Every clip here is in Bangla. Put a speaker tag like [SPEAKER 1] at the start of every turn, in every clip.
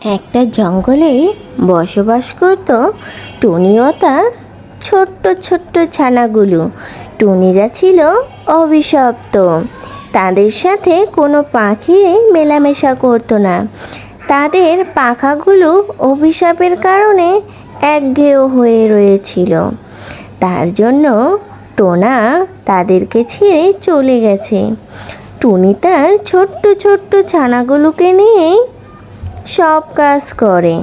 [SPEAKER 1] একটা জঙ্গলে বসবাস করত টুনি ও তার ছোট্ট ছোট্ট ছানাগুলো। টুনিরা ছিল অভিশপ্ত। তাদের সাথে কোনো পাখি মেলামেশা করতো না। তাদের পাখাগুলো অভিশাপের কারণে একঘেয় হয়ে রয়েছিল। তার জন্য টোনা তাদেরকে ছেড়ে চলে গেছে। টুনি তার ছোট্ট ছোট্ট ছানাগুলোকে নিয়েই সব কাজ করে।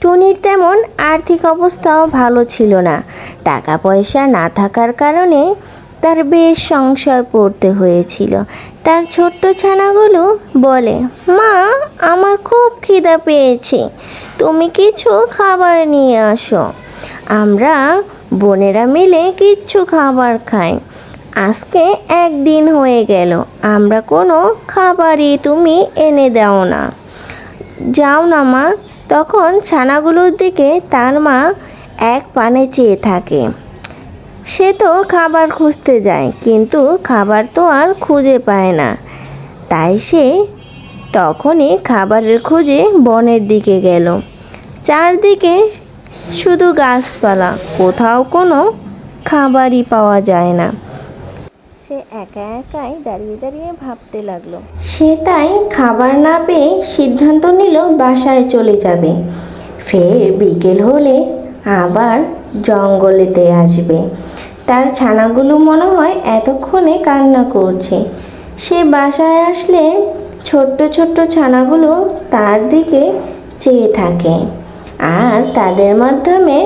[SPEAKER 1] টুনির তেমন আর্থিক অবস্থাও ভালো ছিল না। টাকা পয়সা না থাকার কারণে তার বেশ সংসার পড়তে হয়েছিল। তার ছোট্ট ছানাগুলো বলে, মা, আমার খুব খিদা পেয়েছে। তুমি কিছু খাবার নিয়ে আসো। আমরা বোনেরা মিলে কিচ্ছু খাবার খাই। আজকে একদিন হয়ে গেল। আমরা কোনো খাবারই তুমি এনে দাও না। যাও না, মা। তখন ছানাগুলোর দিকে তার মা এক পানে চেয়ে থাকে। সে তো খাবার খুঁজতে যায়, কিন্তু খাবার তো আর খুঁজে পায় না। তাই সে তখনই খাবারের খোঁজে বনের দিকে গেল। চারদিকে শুধু গাছপালা, কোথাও কোনো খাবারই পাওয়া যায় না। সে একা একাই দাঁড়িয়ে দাঁড়িয়ে ভাবতে লাগল। সে তাই খাবার না পেয়ে সিদ্ধান্ত নিল বাসায় চলে যাবে। ফের বিকেল হলে আবার জঙ্গলেতে আসবে। তার ছানাগুলো মনে হয় এতক্ষণে কান্না করছে। সে বাসায় আসলে ছোট্ট ছোট্ট ছানাগুলো তার দিকে চেয়ে থাকে। আর তাদের মাধ্যমে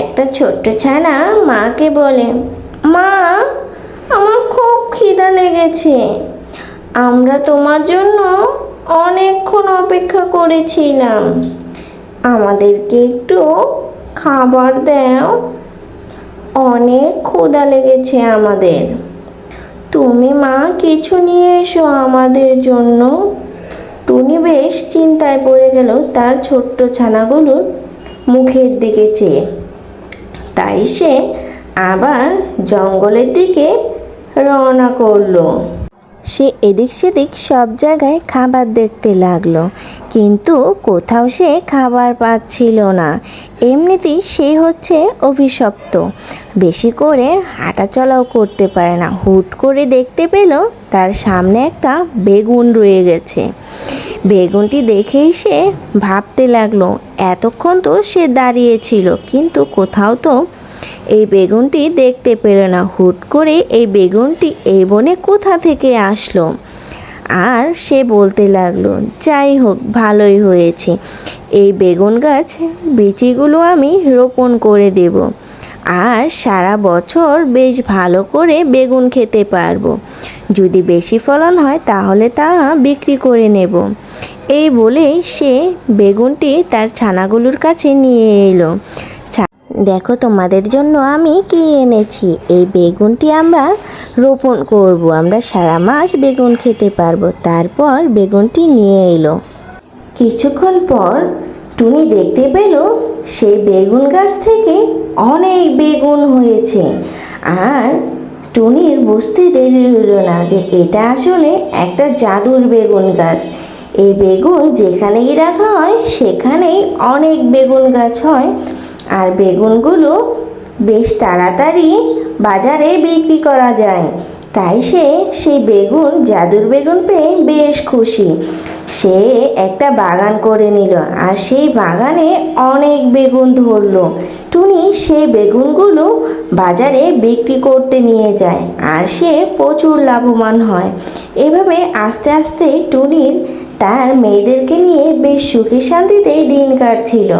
[SPEAKER 1] একটা ছোট্ট ছানা মাকে বলে, মা আমার খুব খিদা লেগেছে। আমরা তোমার জন্য অনেকক্ষণ অপেক্ষা করেছিলাম। আমাদেরকে একটু খাবার দাও। অনেক ক্ষুধা লেগেছে আমাদের। তুমি মা, কিছু নিয়ে এসো আমাদের জন্য। টুনি বেশ চিন্তায় পড়ে গেল তার ছোট্ট ছানাগুলোর মুখের দিকে চেয়ে। তাই সে আবার জঙ্গলের দিকে রওনা করল। সে এদিক সেদিক সব জায়গায় খাবার দেখতে লাগল, কিন্তু কোথাও সে খাবার পাচ্ছিল না। এমনিতেই সে হচ্ছে অভিশপ্ত। বেশি করে হাঁটাচলাও করতে পারে না। হুট করে দেখতে পেল তার সামনে একটা বেগুন রয়ে গেছে। বেগুনটি দেখেই সে ভাবতে লাগল, এতক্ষণ তো সে দাঁড়িয়েছিল কিন্তু কোথাও তো এই বেগুনটি দেখতে পেল না। হুট করে এই বেগুনটি এই বনে কোথা থেকে আসলো? আর সে বলতে লাগল, যাই হোক, ভালোই হয়েছে। এই বেগুন গাছ, বিচিগুলো আমি রোপণ করে দেব। আর সারা বছর বেশ ভালো করে বেগুন খেতে পারব। যদি বেশি ফলন হয়, তাহলে তা বিক্রি করে নেব। এই বলেই সে বেগুনটি তার ছানাগুলোর কাছে নিয়ে এলো। দেখো তোমাদের জন্য আমি কি এনেছি। এই বেগুনটি আমরা রোপণ করব। আমরা সারা মাস বেগুন খেতে পারব। তারপর বেগুনটি নিয়ে এলো। কিছুক্ষণ পর টুনি দেখতে পেল সেই বেগুন গাছ থেকে অনেক বেগুন হয়েছে। আর টুনির বুঝতে দেরি হলো না যে এটা আসলে একটা জাদুর বেগুন গাছ। এই বেগুন যেখানেই রাখা হয়, সেখানেই অনেক বেগুন গাছ হয়। আর বেগুনগুলো বেশ তাড়াতাড়ি বাজারে বিক্রি করা যায়। তাই সে সেই বেগুন, জাদুর বেগুন পেয়ে বেশ খুশি। সে একটা বাগান করে নিল আর সেই বাগানে অনেক বেগুন ধরলো। টুনি সেই বেগুনগুলো বাজারে বিক্রি করতে নিয়ে যায় আর সে প্রচুর লাভবান হয়। এভাবে আস্তে আস্তে টুনির তার মেয়েদেরকে নিয়ে বেশ সুখে শান্তিতে দিন কাটছিল।